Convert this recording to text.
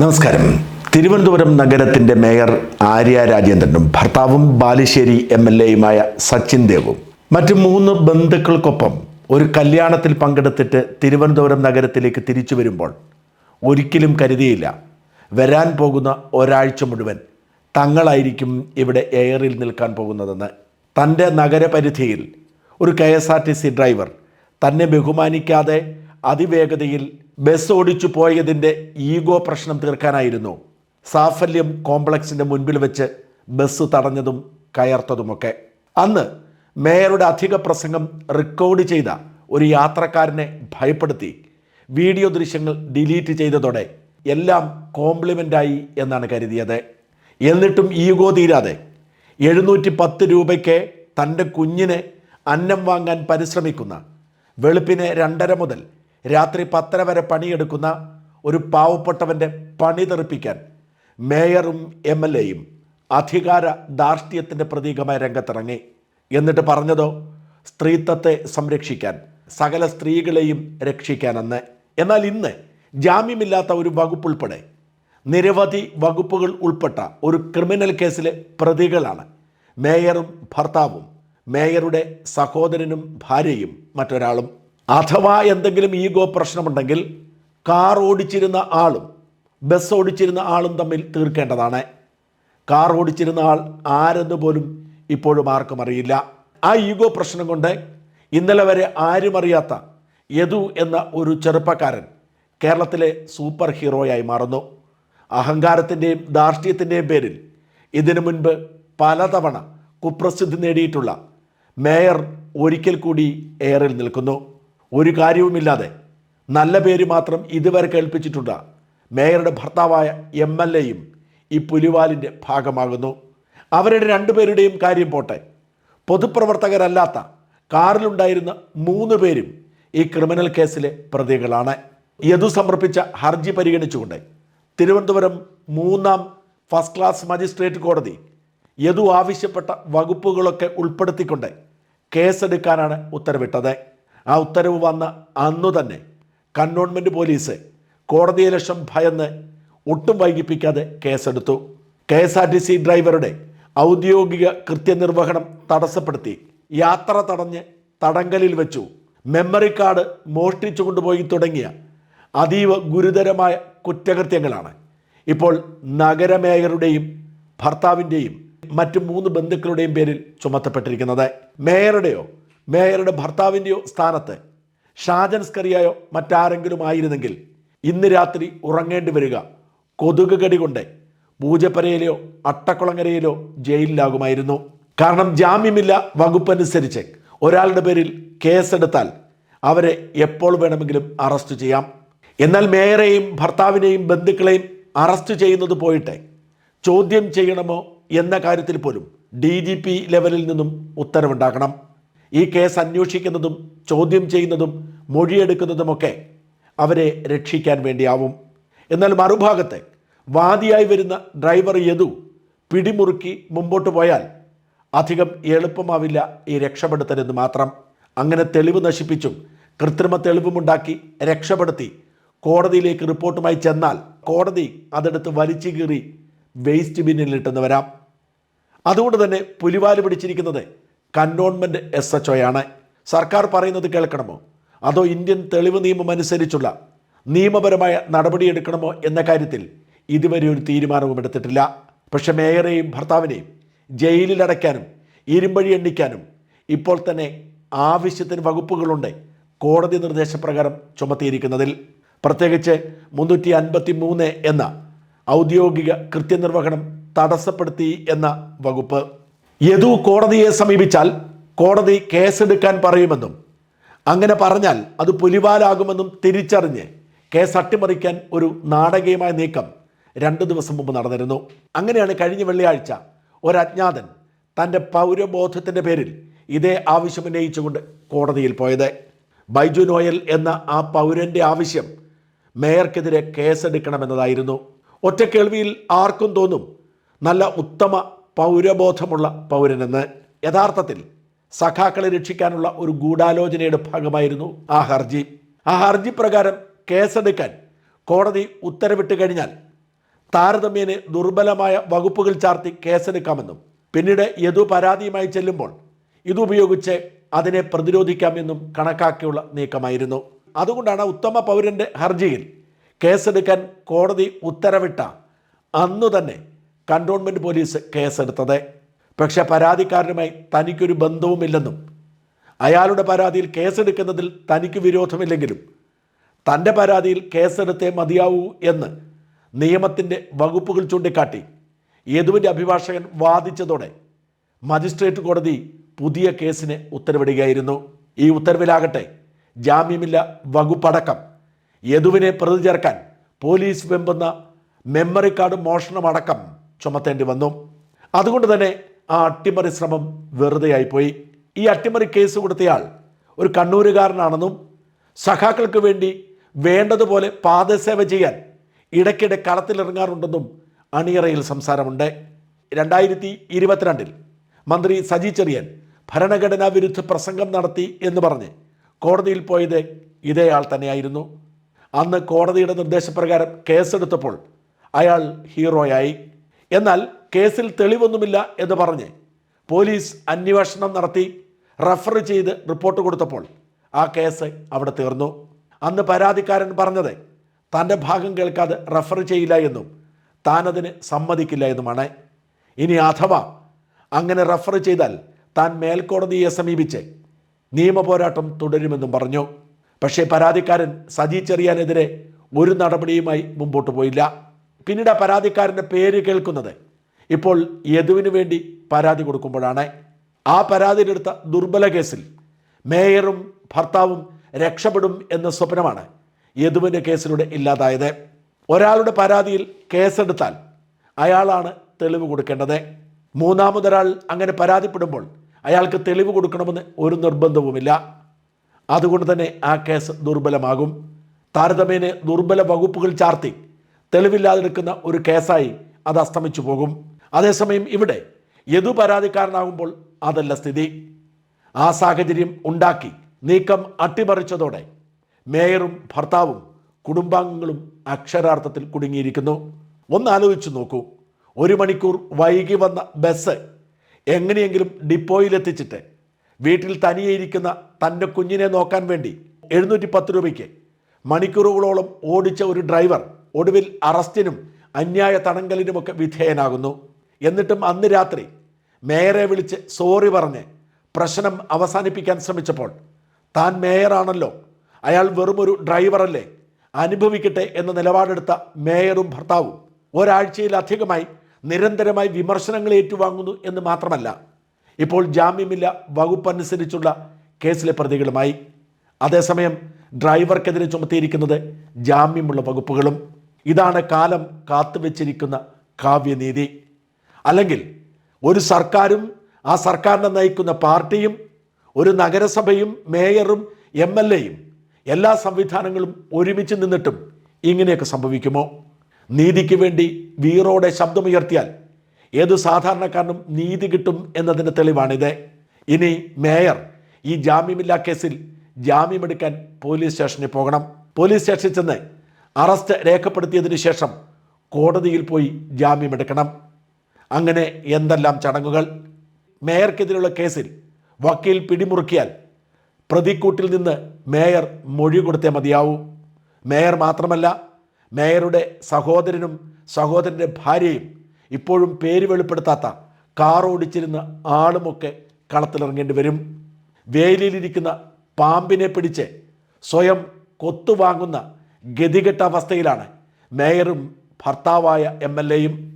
നമസ്കാരം. തിരുവനന്തപുരം നഗരത്തിന്റെ മേയർ ആര്യ രാജേന്ദ്രനും ഭർത്താവും ബാലുശ്ശേരി എം എൽ എയുമായ സച്ചിൻ ദേവും. മറ്റു മൂന്ന് ബന്ധുക്കൾക്കൊപ്പം ഒരു കല്യാണത്തിൽ പങ്കെടുത്തിട്ട് തിരുവനന്തപുരം നഗരത്തിലേക്ക് തിരിച്ചു വരുമ്പോൾ ഒരിക്കലും കരുതിയില്ല. വരാൻ പോകുന്ന ഒരാഴ്ച മുഴുവൻ തങ്ങളായിരിക്കും ഇവിടെ എയറിൽ നിൽക്കാൻ പോകുന്നതെന്ന്. തന്റെ നഗരപരിധിയിൽ ഒരു കെ ഡ്രൈവർ തന്നെ ബഹുമാനിക്കാതെ അതിവേഗതയിൽ ബസ് ഓടിച്ചു പോയതിന്റെ ഈഗോ പ്രശ്നം തീർക്കാനായിരുന്നു. സാഫല്യം കോംപ്ലക്സിന്റെ മുൻപിൽ വെച്ച് ബസ് തടഞ്ഞതും കയർത്തതുമൊക്കെ. അന്ന് മേയറുടെ അധിക പ്രസംഗം റെക്കോർഡ് ചെയ്ത ഒരു യാത്രക്കാരനെ ഭയപ്പെടുത്തി. വീഡിയോ ദൃശ്യങ്ങൾ ഡിലീറ്റ് ചെയ്തതോടെ എല്ലാം കോംപ്ലിമെന്റായി എന്നാണ് കരുതിയത്. എന്നിട്ടും ഈഗോ തീരാതെ എഴുന്നൂറ്റി പത്ത് രൂപയ്ക്ക് തന്റെ കുഞ്ഞിനെ അന്നം വാങ്ങാൻ പരിശ്രമിക്കുന്ന വെളുപ്പിനെ രണ്ടര മുതൽ രാത്രി പത്തര വരെ പണിയെടുക്കുന്ന ഒരു പാവപ്പെട്ടവന്റെ പണി തെറിപ്പിക്കാൻ മേയറും എം എൽ എയും അധികാര ധാർഷ്ട്യത്തിന്റെ പ്രതീകമായി രംഗത്തിറങ്ങി. എന്നിട്ട് പറഞ്ഞതോ? സ്ത്രീത്വത്തെ സംരക്ഷിക്കാൻ സകല സ്ത്രീകളെയും രക്ഷിക്കാനെന്ന്. എന്നാൽ ഇന്ന് ജാമ്യമില്ലാത്ത ഒരു വകുപ്പുൾപ്പെടെ നിരവധി വകുപ്പുകൾ ഉൾപ്പെട്ട ഒരു ക്രിമിനൽ കേസിലെ പ്രതികളാണ് മേയറും ഭർത്താവും മേയറുടെ സഹോദരനും ഭാര്യയും മറ്റൊരാളും. അഥവാ എന്തെങ്കിലും ഈഗോ പ്രശ്നമുണ്ടെങ്കിൽ കാർ ഓടിച്ചിരുന്ന ആളും ബസ് ഓടിച്ചിരുന്ന ആളും തമ്മിൽ തീർക്കേണ്ടതാണ്. കാർ ഓടിച്ചിരുന്ന ആൾ ആരെന്ന് പോലും ഇപ്പോഴും ആർക്കും അറിയില്ല. ആ ഈഗോ പ്രശ്നം കൊണ്ട് ഇന്നലെ വരെ ആരും അറിയാത്ത യദു എന്ന ഒരു ചെറുപ്പക്കാരൻ കേരളത്തിലെ സൂപ്പർ ഹീറോയായി മാറുന്നു. അഹങ്കാരത്തിന്റെയും ധാർഷ്ട്യത്തിന്റെയും പേരിൽ ഇതിനു മുൻപ് പലതവണ കുപ്രസിദ്ധി നേടിയിട്ടുള്ള മേയർ ഒരിക്കൽ കൂടി എയറിൽ നിൽക്കുന്നു. ഒരു കാര്യവുമില്ലാതെ നല്ല പേര് മാത്രം ഇതുവരെ കേൾപ്പിച്ചിട്ടുണ്ട്. മേയറുടെ ഭർത്താവായ എം എൽ എയും ഈ പുലിവാലിന്റെ ഭാഗമാകുന്നു. അവരുടെ രണ്ടുപേരുടെയും കാര്യം പോട്ടെ. പൊതുപ്രവർത്തകരല്ലാത്ത കാറിലുണ്ടായിരുന്ന മൂന്ന് പേരും ഈ ക്രിമിനൽ കേസിലെ പ്രതികളാണ്. യദു സമർപ്പിച്ച ഹർജി പരിഗണിച്ചുകൊണ്ട് തിരുവനന്തപുരം മൂന്നാം ഫസ്റ്റ് ക്ലാസ് മജിസ്ട്രേറ്റ് കോടതി യദു ആവശ്യപ്പെട്ട വകുപ്പുകളൊക്കെ ഉൾപ്പെടുത്തിക്കൊണ്ട് കേസെടുക്കാനാണ് ഉത്തരവിട്ടത്. ആ ഉത്തരവ് വന്ന അന്നു തന്നെ കണ്ടോൺമെന്റ് പോലീസ് കോടതിയെ ലക്ഷം ഭയന്ന് ഒട്ടും വൈകിപ്പിക്കാതെ കേസെടുത്തു. K S R T C ഡ്രൈവറുടെ ഔദ്യോഗിക കൃത്യനിർവഹണം തടസ്സപ്പെടുത്തി. യാത്ര തടഞ്ഞ് തടങ്കലിൽ വെച്ചു. മെമ്മറി കാർഡ് മോഷ്ടിച്ചു കൊണ്ടുപോയി തുടങ്ങിയ അതീവ ഗുരുതരമായ കുറ്റകൃത്യങ്ങളാണ്. ഇപ്പോൾ നഗരമേയറുടെയും ഭർത്താവിന്റെയും മറ്റു മൂന്ന് ബന്ധുക്കളുടെയും പേരിൽ ചുമത്തപ്പെട്ടിരിക്കുന്നത്. മേയറുടെയോ മേയറുടെ ഭർത്താവിന്റെയോ സ്ഥാനത്ത് ഷാജൻ സ്കറിയായോ മറ്റാരെങ്കിലും ആയിരുന്നെങ്കിൽ ഇന്ന് രാത്രി ഉറങ്ങേണ്ടി വരിക. കൊതുക് കടി കൊണ്ട് പൂജപ്പരയിലോ അട്ടക്കുളങ്ങരയിലോ ജയിലിലാകുമായിരുന്നു. കാരണം ജാമ്യമില്ല വകുപ്പനുസരിച്ച് ഒരാളുടെ പേരിൽ കേസെടുത്താൽ അവരെ എപ്പോൾ വേണമെങ്കിലും അറസ്റ്റ് ചെയ്യാം. എന്നാൽ മേയറെയും ഭർത്താവിനെയും ബന്ധുക്കളെയും അറസ്റ്റ് ചെയ്യുന്നത് പോയിട്ട് ചോദ്യം ചെയ്യണമോ എന്ന കാര്യത്തിൽ പോലും ഡി ലെവലിൽ നിന്നും ഉത്തരവുണ്ടാക്കണം ഈ കേസ് അന്വേഷിക്കുന്നതും ചോദ്യം ചെയ്യുന്നതും മൊഴിയെടുക്കുന്നതുമൊക്കെ അവരെ രക്ഷിക്കാൻ വേണ്ടിയാവും. എന്നാൽ മറുഭാഗത്തെ വാദിയായി വരുന്ന ഡ്രൈവർ യദു പിടിമുറുക്കി മുമ്പോട്ട് പോയാൽ അധികം എളുപ്പമാവില്ല ഈ രക്ഷപ്പെടുത്തലെന്ന് മാത്രം. അങ്ങനെ തെളിവ് നശിപ്പിച്ചും കൃത്രിമ തെളിവുമുണ്ടാക്കി രക്ഷപ്പെടുത്തി കോടതിയിലേക്ക് റിപ്പോർട്ടുമായി ചെന്നാൽ കോടതി അതെടുത്ത് വലിച്ചു കീറി വേസ്റ്റ് ബിന്നിലിട്ടെന്ന് വരാം. അതുകൊണ്ട് തന്നെ പുലിവാൽ പിടിച്ചിരിക്കുന്നത് കണ്ടോൺമെന്റ് എസ് എച്ച് ഒയാണ് സർക്കാർ പറയുന്നത് കേൾക്കണമോ? അതോ ഇന്ത്യൻ തെളിവ് നിയമം അനുസരിച്ചുള്ള നിയമപരമായ നടപടിയെടുക്കണമോ എന്ന കാര്യത്തിൽ ഇതുവരെ ഒരു തീരുമാനവും എടുത്തിട്ടില്ല. പക്ഷേ മേയറെയും ഭർത്താവിനെയും ജയിലിലടയ്ക്കാനും ഇരുമ്പഴി എണ്ണിക്കാനും ഇപ്പോൾ തന്നെ ആവശ്യത്തിന് വകുപ്പുകളുണ്ട് കോടതി നിർദ്ദേശപ്രകാരം ചുമത്തിയിരിക്കുന്നതിൽ. പ്രത്യേകിച്ച് മുന്നൂറ്റി അൻപത്തി മൂന്ന് എന്ന ഔദ്യോഗിക കൃത്യനിർവഹണം തടസ്സപ്പെടുത്തി എന്ന വകുപ്പ്. യദു കോടതിയെ സമീപിച്ചാൽ കോടതി കേസെടുക്കാൻ പറയുമെന്നും അങ്ങനെ പറഞ്ഞാൽ അത് പുലിവാലാകുമെന്നും തിരിച്ചറിഞ്ഞ് കേസ് അട്ടിമറിക്കാൻ ഒരു നാടകീയമായ നീക്കം രണ്ട് ദിവസം മുമ്പ് നടന്നിരുന്നു. അങ്ങനെയാണ് കഴിഞ്ഞ വെള്ളിയാഴ്ച ഒരു അജ്ഞാതൻ തന്റെ പൗരബോധത്തിന്റെ പേരിൽ ഇതേ ആവശ്യം ഉന്നയിച്ചുകൊണ്ട് കോടതിയിൽ പോയത്. ബൈജു നോയൽ എന്ന ആ പൗരന്റെ ആവശ്യം മേയർക്കെതിരെ കേസെടുക്കണമെന്നതായിരുന്നു. ഒറ്റ കേൾവിയിൽ ആർക്കും തോന്നും നല്ല ഉത്തമ പൗരബോധമുള്ള പൗരനെന്ന് യഥാർത്ഥത്തിൽ സഖാക്കളെ രക്ഷിക്കാനുള്ള ഒരു ഗൂഢാലോചനയുടെ ഭാഗമായിരുന്നു ആ ഹർജി. ആ ഹർജി പ്രകാരം കേസെടുക്കാൻ കോടതി ഉത്തരവിട്ട് കഴിഞ്ഞാൽ താരതമ്യേന ദുർബലമായ വകുപ്പുകൾ ചാർത്തി കേസെടുക്കാമെന്നും പിന്നീട് യദു പരാതിയുമായി ചെല്ലുമ്പോൾ ഇതുപയോഗിച്ച് അതിനെ പ്രതിരോധിക്കാമെന്നും കണക്കാക്കിയുള്ള നീക്കമായിരുന്നു. അതുകൊണ്ടാണ് ഉത്തമ പൗരന്റെ ഹർജിയിൽ കേസെടുക്കാൻ കോടതി ഉത്തരവിട്ട അന്നു തന്നെ കണ്ടോൺമെന്റ് പോലീസ് കേസെടുത്തത്. പക്ഷേ പരാതിക്കാരനുമായി തനിക്കൊരു ബന്ധവുമില്ലെന്നും അയാളുടെ പരാതിയിൽ കേസെടുക്കുന്നതിൽ തനിക്ക് വിരോധമില്ലെങ്കിലും തന്റെ പരാതിയിൽ കേസെടുത്തേ മതിയാവൂ എന്ന് നിയമത്തിന്റെ വകുപ്പുകൾ ചൂണ്ടിക്കാട്ടി യദുവിന്റെ അഭിഭാഷകൻ വാദിച്ചതോടെ മജിസ്ട്രേറ്റ് കോടതി പുതിയ കേസിന് ഉത്തരവിടുകയായിരുന്നു. ഈ ഉത്തരവിലാകട്ടെ ജാമ്യമില്ല വകുപ്പടക്കം. യദുവിനെ പ്രതി ചേർക്കാൻ പോലീസ് വെമ്പുന്ന മെമ്മറി കാർഡ് മോഷണമടക്കം ചുമത്തേണ്ടി വന്നു. അതുകൊണ്ട് തന്നെ ആ അട്ടിമറി ശ്രമം വെറുതെയായിപ്പോയി. ഈ അട്ടിമറി കേസ് കൊടുത്തയാൾ ഒരു കണ്ണൂരുകാരനാണെന്നും സഖാക്കൾക്ക് വേണ്ടി വേണ്ടതുപോലെ പാദസേവ ചെയ്യാൻ ഇടയ്ക്കിടെ കളത്തിലിറങ്ങാറുണ്ടെന്നും അണിയറയിൽ സംസാരമുണ്ട്. രണ്ടായിരത്തി ഇരുപത്തിരണ്ടിൽ മന്ത്രി സജി ചെറിയൻ ഭരണഘടനാ വിരുദ്ധ പ്രസംഗം നടത്തി എന്ന് പറഞ്ഞ് കോടതിയിൽ പോയത് ഇതേ ആൾ തന്നെയായിരുന്നു. അന്ന് കോടതിയുടെ നിർദ്ദേശപ്രകാരം കേസെടുത്തപ്പോൾ അയാൾ ഹീറോയായി. എന്നാൽ കേസിൽ തെളിവൊന്നുമില്ല എന്ന് പറഞ്ഞ് പോലീസ് അന്വേഷണം നടത്തി റഫർ ചെയ്ത് റിപ്പോർട്ട് കൊടുത്തപ്പോൾ ആ കേസ് അവിടെ തീർന്നു. അന്ന് പരാതിക്കാരൻ പറഞ്ഞത് തന്റെ ഭാഗം കേൾക്കാതെ റഫർ ചെയ്യില്ല എന്നും താനതിന് സമ്മതിക്കില്ല എന്നുമാണ്. ഇനി അഥവാ അങ്ങനെ റഫർ ചെയ്താൽ താൻ മേൽക്കോടതിയെ സമീപിച്ച് നിയമപോരാട്ടം തുടരുമെന്നും പറഞ്ഞു. പക്ഷേ പരാതിക്കാരൻ സജി ചെറിയാനെതിരെ ഒരു നടപടിയുമായി മുമ്പോട്ട് പോയില്ല. പിന്നീട് ആ പരാതിക്കാരന്റെ പേര് കേൾക്കുന്നത്. ഇപ്പോൾ യദുവിന് വേണ്ടി പരാതി കൊടുക്കുമ്പോഴാണ്. ആ പരാതിയിലെടുത്ത ദുർബല കേസിൽ മേയറും ഭർത്താവും രക്ഷപ്പെടും എന്ന സ്വപ്നമാണ് യദുവിന്റെ കേസിലൂടെ ഇല്ലാതായത്. ഒരാളുടെ പരാതിയിൽ കേസെടുത്താൽ അയാളാണ് തെളിവ് കൊടുക്കേണ്ടത്. മൂന്നാമതൊരാൾ അങ്ങനെ പരാതിപ്പെടുമ്പോൾ അയാൾക്ക് തെളിവ് കൊടുക്കണമെന്ന് ഒരു നിർബന്ധവുമില്ല. അതുകൊണ്ട് തന്നെ ആ കേസ് ദുർബലമാകും. താരതമ്യേന ദുർബല വകുപ്പുകൾ ചാർത്തി തെളിവില്ലാതെടുക്കുന്ന ഒരു കേസായി അത് അസ്തമിച്ചു പോകും. അതേസമയം ഇവിടെ യദു പരാതിക്കാരനാകുമ്പോൾ അതല്ല സ്ഥിതി. ആ സാഹചര്യം ഉണ്ടാക്കി നീക്കം അട്ടിമറിച്ചതോടെ മേയറും ഭർത്താവും കുടുംബാംഗങ്ങളും അക്ഷരാർത്ഥത്തിൽ കുടുങ്ങിയിരിക്കുന്നു. ഒന്ന് ആലോചിച്ചു നോക്കൂ. ഒരു മണിക്കൂർ വൈകി വന്ന ബസ് എങ്ങനെയെങ്കിലും ഡിപ്പോയിലെത്തിച്ചിട്ട് വീട്ടിൽ തനിയെ ഇരിക്കുന്ന തന്റെ കുഞ്ഞിനെ നോക്കാൻ വേണ്ടി എഴുന്നൂറ്റി പത്ത് രൂപയ്ക്ക് മണിക്കൂറുകളോളം ഓടിച്ച ഒരു ഡ്രൈവർ ഒടുവിൽ അറസ്റ്റിനും അന്യായ തടങ്കലിനുമൊക്കെ വിധേയനാകുന്നു. എന്നിട്ടും അന്ന് രാത്രി മേയറെ വിളിച്ച് സോറി പറഞ്ഞ് പ്രശ്നം അവസാനിപ്പിക്കാൻ ശ്രമിച്ചപ്പോൾ താൻ മേയറാണല്ലോ. അയാൾ വെറുമൊരു ഡ്രൈവറല്ലേ. അനുഭവിക്കട്ടെ എന്ന നിലപാടെടുത്ത മേയറും ഭർത്താവും ഒരാഴ്ചയിലധികമായി നിരന്തരമായി വിമർശനങ്ങൾ ഏറ്റുവാങ്ങുന്നു എന്ന് മാത്രമല്ല ഇപ്പോൾ ജാമ്യമില്ല വകുപ്പനുസരിച്ചുള്ള കേസിലെ പ്രതികളുമായി. അതേസമയം ഡ്രൈവർക്കെതിരെ ചുമത്തിയിരിക്കുന്നത് ജാമ്യമുള്ള വകുപ്പുകളും ഇതാണ് കാലം കാത്തുവെച്ചിരിക്കുന്ന കാവ്യനീതി. അല്ലെങ്കിൽ ഒരു സർക്കാരും ആ സർക്കാരിനെ നയിക്കുന്ന പാർട്ടിയും ഒരു നഗരസഭയും മേയറും എം എൽ എയും എല്ലാ സംവിധാനങ്ങളും ഒരുമിച്ച് നിന്നിട്ടും ഇങ്ങനെയൊക്കെ സംഭവിക്കുമോ? നീതിക്ക് വേണ്ടി വീറോടെ ശബ്ദമുയർത്തിയാൽ ഏത് സാധാരണക്കാരനും നീതി കിട്ടും എന്നതിന്റെ തെളിവാണിത്. ഇനി മേയർ ഈ ജാമ്യമില്ലാ കേസിൽ ജാമ്യമെടുക്കാൻ പോലീസ് സ്റ്റേഷനിൽ പോകണം. പോലീസ് സ്റ്റേഷനിൽ ചെന്ന് അറസ്റ്റ് രേഖപ്പെടുത്തിയതിനു ശേഷം കോടതിയിൽ പോയി ജാമ്യമെടുക്കണം അങ്ങനെ എന്തെല്ലാം ചടങ്ങുകൾ? മേയർക്കെതിരെയുള്ള കേസിൽ വക്കീൽ പിടിമുറുക്കിയാൽ പ്രതിക്കൂട്ടിൽ നിന്ന് മേയർ മൊഴി കൊടുത്തേ മതിയാവൂ. മേയർ മാത്രമല്ല മേയറുടെ സഹോദരനും സഹോദരന്റെ ഭാര്യയും ഇപ്പോഴും പേര് വെളിപ്പെടുത്താത്ത കാർ ഓടിച്ചിരുന്ന ആളുമൊക്കെ കളത്തിലിറങ്ങേണ്ടി വരും. വേലിയിലിരിക്കുന്ന പാമ്പിനെ പിടിച്ച് സ്വയം കൊത്തുവാങ്ങുന്ന ഗതികെട്ട അവസ്ഥയിലാണ്. മേയറും ഭർത്താവായ എം എൽ എയും